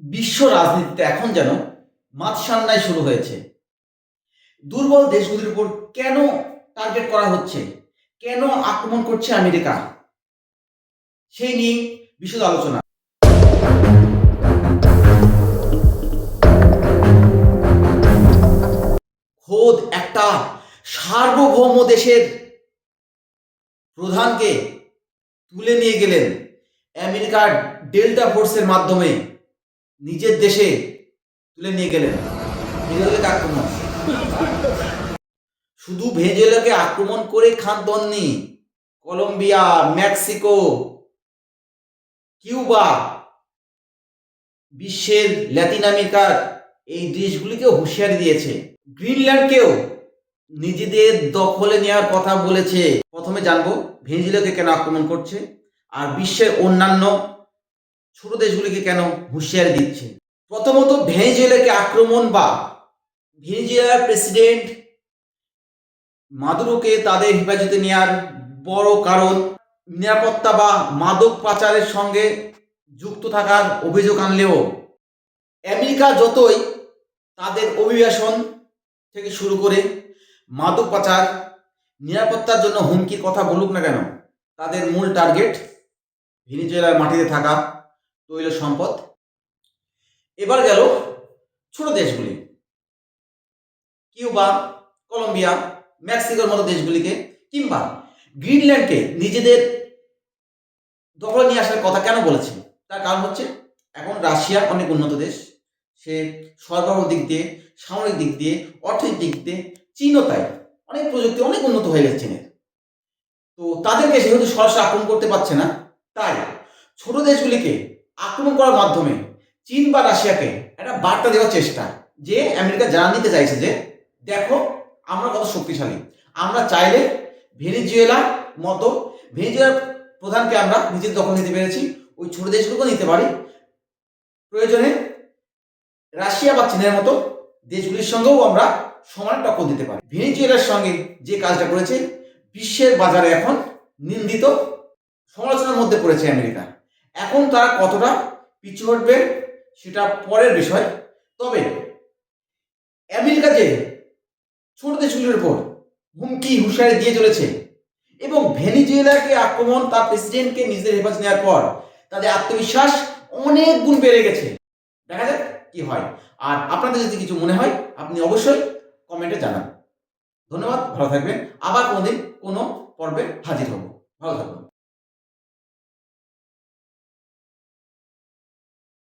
বিশ্ব রাজনীতিতে এখন যেন মাতসান্নায় শুরু হয়েছে। দুর্বল দেশগুলির উপর কেন টার্গেট করা হচ্ছে? কেন আক্রমণ করছে আমেরিকা? সেই নিয়ে বিশদ আলোচনা। খোদ একটা সার্বভৌম দেশের প্রধানকে তুলে নিয়ে গেলেন আমেরিকার ডেল্টা ফোর্সের মাধ্যমে। নিজের দেশে তুলে নিয়ে গেলেন। আক্রমণ। শুধু ভেনেজুয়েলাকে আক্রমণ করে খান্তননি কলম্বিয়া, মেক্সিকো, কিউবা, বিশ্বের ল্যাতিন আমেরিকার এই দেশগুলিকে হুঁশিয়ারি দিয়েছে। গ্রিনল্যান্ডকেও নিজেদের দখলে নেওয়ার কথা বলেছে। প্রথমে জানব ভেনেজুয়েলাকে কেন আক্রমণ করছে। আর বিশ্বের অন্যান্য ছোট দেশগুলিকে কেন হুঁশিয়ারি দিচ্ছে? প্রথমত ভেনেজুয়েলাকে আক্রমণ বা ভেনেজুয়েলার প্রেসিডেন্ট মাদুরোকে তাদের হেফাজতে নেওয়ার বড় কারণ নিরাপত্তা বা মাদক পাচারের সঙ্গে যুক্ত থাকার অভিযোগ আনলেও আমেরিকা যতই তাদের অভিবাসন থেকে শুরু করে মাদক পাচার, নিরাপত্তার জন্য হুমকির কথা বলুক না কেন, তাদের মূল টার্গেট ভেনিজুয়েলার মাটিতে থাকা তৈল সম্পদ। এবার গেল ছোট দেশগুলি। কিউবা, কলম্বিয়া, মেক্সিকোর মতো দেশগুলিকে কিংবা গ্রিনল্যান্ডকে নিজেদের দখলে নিয়ে আসার কথা কেন বলেছে তার কারণ হচ্ছে এখন রাশিয়া অনেক উন্নত দেশ। সে সরবরাহ দিক দিয়ে, সামরিক দিক দিয়ে, অর্থনৈতিক দিক দিয়ে চীনও তাই অনেক প্রযুক্তি অনেক উন্নত হয়ে গেছে চীনের। তো তাদেরকে সেহেতু সরাসরি আক্রমণ করতে পারছে না। তাই ছোট দেশগুলিকে আক্রমণ করার মাধ্যমে চীন বা রাশিয়াকে একটা বার্তা দেওয়ার চেষ্টা যে আমেরিকা জানান দিতে চাইছে যে, দেখো, আমরা কত শক্তিশালী। আমরা চাইলে ভেনিজুয়েলা মতো, ভেনিজুয়েলার প্রধানকে আমরা নিজের দখল নিতে পেরেছি। ওই ছোট দেশগুলোকেও নিতে পারি। প্রয়োজনে রাশিয়া বা চীনের মতো দেশগুলির সঙ্গেও আমরা সমান টক্কর দিতে পারি। ভেনিজুয়েলার সঙ্গে যে কাজটা করেছে, বিশ্বের বাজারে এখন নিন্দিত সমালোচনার মধ্যে পড়েছে আমেরিকা। এখন তারা কতটা পিছু হটবে সেটা পরের বিষয়। তবে আমেরিকা যে ছোট দেশগুলির উপর হুমকি, হুঁশিয়ারি দিয়ে চলেছে এবং ভেনিজুয়েলাকে আক্রমণ তার প্রেসিডেন্টকে নিজেদের হেফাজত নেওয়ার পর তাদের আত্মবিশ্বাস অনেক গুণ বেড়ে গেছে। দেখা যাক কি হয়। আর আপনাদের যদি কিছু মনে হয়, আপনি অবশ্যই কমেন্টে জানান। ধন্যবাদ, ভালো থাকবেন। আবার কোনোদিন কোনো পর্বে হাজির হব। ভালো থাকবেন।